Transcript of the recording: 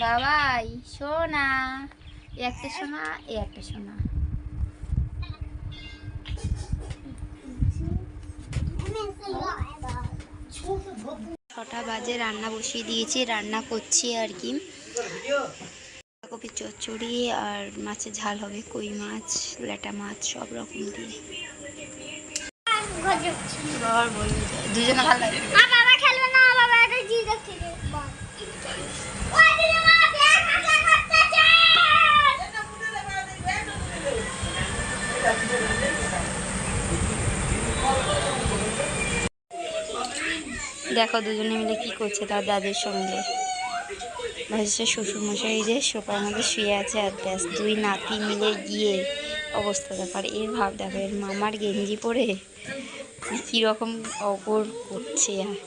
বাবাই সোনা একটা সোনা এ একটা সোনা। ছটা বাজে রান্না বসিয়ে দিয়েছি রান্না করছি আর কি। কপির চচ্চড়ি আর মাছের ঝাল হবে কই মাছ ল্যাটা মাছ সব রকম দিয়ে। দুজনে ভালো লাগে। দেখো দুজনে মিলে কি করছে তার দাদুর সঙ্গে। ভাসছে শ্বশুর মশাই যে সোফার মধ্যে শুয়ে আছে আর ব্যাস, দুই নাতি মিলে গিয়ে অবস্থা দেখো আর এর ভাব দেখো, এর মামার গেঞ্জি পরে কীরকম অপর করছে আর।